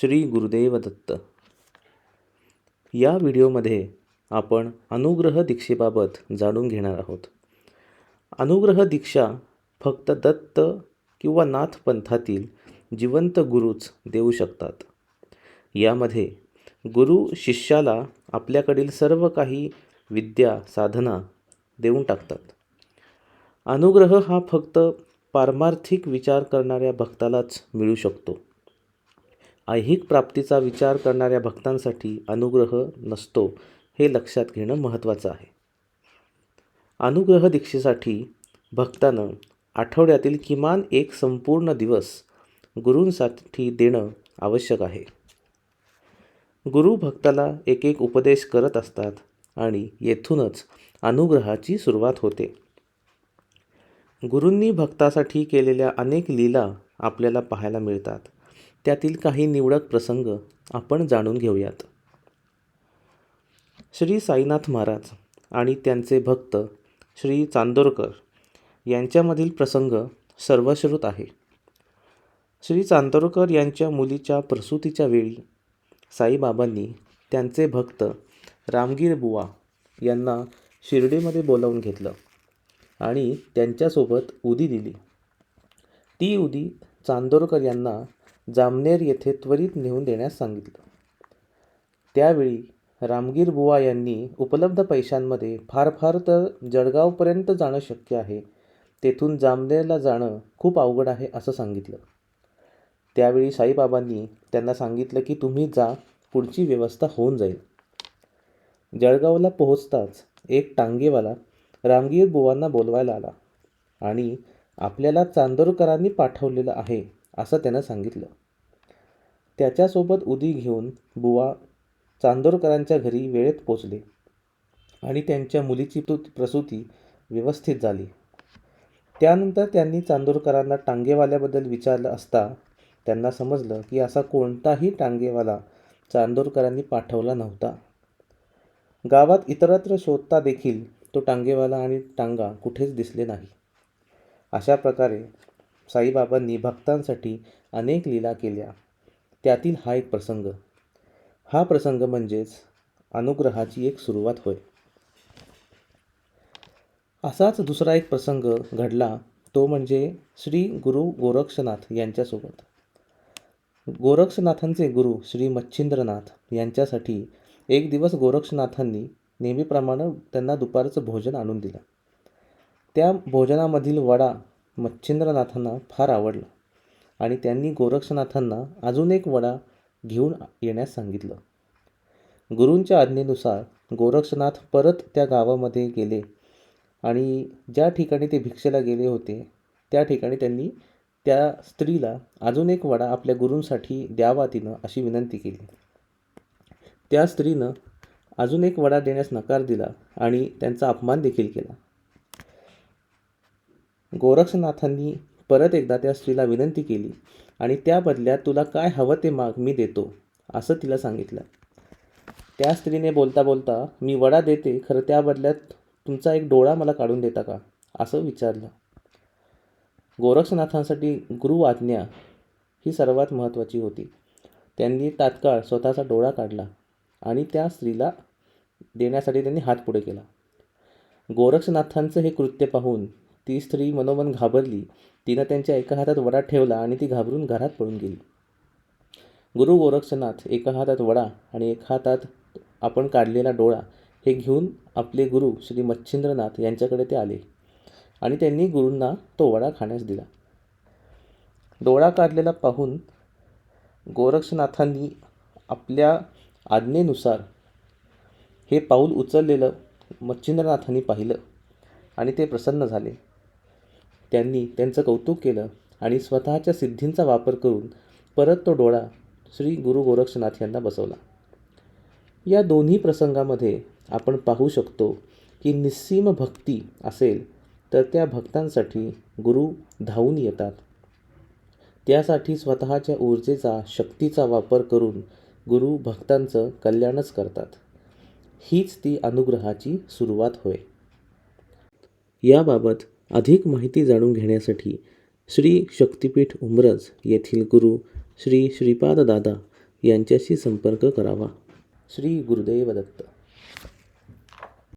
श्री गुरुदेव दत्त. या व्हिडिओमध्ये आपण अनुग्रह दीक्षेबाबत जाणून घेणार आहोत. अनुग्रह दीक्षा फक्त दत्त किंवा नाथ पंथातील जिवंत गुरुच देऊ शकतात. यामध्ये गुरु शिष्याला आपल्याकडील सर्व काही विद्या साधना देऊन टाकतात. अनुग्रह हा फक्त पारमार्थिक विचार करणाऱ्या भक्तालाच मिळू शकतो. ऐहिक प्राप्तीचा विचार करणाऱ्या भक्तांसाठी अनुग्रह नसतो हे लक्षात घेणं महत्त्वाचं आहे. अनुग्रह दीक्षेसाठी भक्तानं आठवड्यातील किमान एक संपूर्ण दिवस गुरूंसाठी देणं आवश्यक आहे. गुरु भक्ताला एक एक उपदेश करत असतात आणि येथूनच अनुग्रहाची सुरुवात होते. गुरूंनी भक्तासाठी केलेल्या अनेक लीला आपल्याला पाहायला मिळतात. त्यातील काही निवडक प्रसंग आपण जाणून घेऊयात. श्री साईनाथ महाराज आणि त्यांचे भक्त श्री चांदोरकर यांच्यामधील प्रसंग सर्वश्रुत आहे. श्री चांदोरकर यांच्या मुलीच्या प्रसूतीच्या वेळी साईबाबांनी त्यांचे भक्त रामगीर बुवा यांना शिर्डीमध्ये बोलावून घेतलं आणि त्यांच्यासोबत उदी दिली. ती उदी चांदोरकर यांना जामनेर येथे त्वरित नेऊन देण्यास सांगितलं. त्यावेळी रामगीर बुवा यांनी उपलब्ध पैशांमध्ये फार फार तर जळगावपर्यंत जाणं शक्य आहे. तेथून जामनेरला जाणं खूप अवघड आहे असं सांगितलं. त्यावेळी साईबाबांनी त्यांना सांगितलं की तुम्ही जा पुढची व्यवस्था होऊन जाईल. जळगावला पोहोचताच एक टांगेवाला रामगीर बुवांना बोलवायला आला आणि आपल्याला चांदोरकरांनी पाठवलेलं आहे. असं त्यानं सांगितलं. त्याच्यासोबत उदी घेऊन बुवा चांदोरकरांच्या घरी वेळेत पोचले आणि त्यांच्या मुलीची प्रसूती व्यवस्थित झाली. त्यानंतर त्यांनी चांदोरकरांना टांगेवाल्याबद्दल विचारलं असता त्यांना समजलं की असा कोणताही टांगेवाला चांदोरकरांनी पाठवला नव्हता. गावात इतरत्र शोधता देखील तो टांगेवाला आणि टांगा कुठेच दिसले नाही. अशा प्रकारे साईबाबांनी भक्तांसाठी अनेक लीला केल्या. त्यातील हा एक प्रसंग. हा प्रसंग म्हणजेच अनुग्रहाची एक सुरुवात होय. असाच दुसरा एक प्रसंग घडला तो म्हणजे श्री गुरु गोरक्षनाथ यांच्यासोबत. गोरक्षनाथांचे गुरु श्री मच्छिंद्रनाथ यांच्यासाठी एक दिवस गोरक्षनाथांनी नेहमीप्रमाणे त्यांना दुपारचं भोजन आणून दिलं. त्या भोजनामधील वडा मच्छिंद्रनाथांना फार आवडला आणि त्यांनी गोरक्षनाथांना अजून एक वडा घेऊन येण्यास सांगितलं. गुरूंच्या आज्ञेनुसार गोरक्षनाथ परत त्या गावामध्ये गेले आणि ज्या ठिकाणी ते भिक्षेला गेले होते त्या ठिकाणी त्यांनी त्या स्त्रीला अजून एक वडा आपल्या गुरूंसाठी द्यावा तिनं अशी विनंती केली. त्या स्त्रीनं अजून एक वडा देण्यास नकार दिला आणि त्यांचा अपमान देखील केला. गोरक्षनाथांनी परत एकदा त्या स्त्रीला विनंती केली आणि त्या बदल्यात तुला काय हवं ते माग मी देतो असं तिला सांगितलं. त्या स्त्रीने बोलता बोलता मी वडा देते खरं त्या बदल्यात तुमचा एक डोळा मला काढून देता का? असं विचारलं. गोरक्षनाथांसाठी गुरु आज्ञा ही सर्वात महत्त्वाची होती. त्यांनी तात्काळ स्वतःचा डोळा काढला आणि त्या स्त्रीला देण्यासाठी त्यांनी हात पुढे केला. गोरक्षनाथांचं हे कृत्य पाहून ती स्त्री मनोमन घाबरली. तिनं त्यांच्या एका हातात वडा ठेवला आणि ती घाबरून घरात पळून गेली. गुरु गोरक्षनाथ एका हातात वडा आणि एका हातात आपण काढलेला डोळा हे घेऊन आपले गुरु श्री मच्छिंद्रनाथ यांच्याकडे ते आले आणि त्यांनी गुरूंना तो वडा खाण्यास दिला. डोळा काढलेला पाहून गोरक्षनाथांनी आपल्या आज्ञेनुसार हे पाऊल उचललेलं मच्छिंद्रनाथांनी पाहिलं आणि ते प्रसन्न झाले. त्यांनी त्यांचं कौतुक केलं आणि स्वतःच्या सिद्धींचा वापर करून परत तो डोळा श्री गुरु गोरक्षनाथ यांना बसवला. या दोन्ही प्रसंगामध्ये आपण पाहू शकतो की निस्सीम भक्ती असेल तर त्या भक्तांसाठी गुरु धावून येतात. त्यासाठी स्वतःच्या ऊर्जेचा शक्तीचा वापर करून गुरु भक्तांचं कल्याणच करतात. हीच ती अनुग्रहाची सुरुवात होय. याबाबत अधिक माहिती जाणून घेण्यासाठी श्री शक्तिपीठ उमरज येथील गुरु श्री श्रीपाद दादा यांच्याशी संपर्क करावा. श्री गुरुदेव दत्त.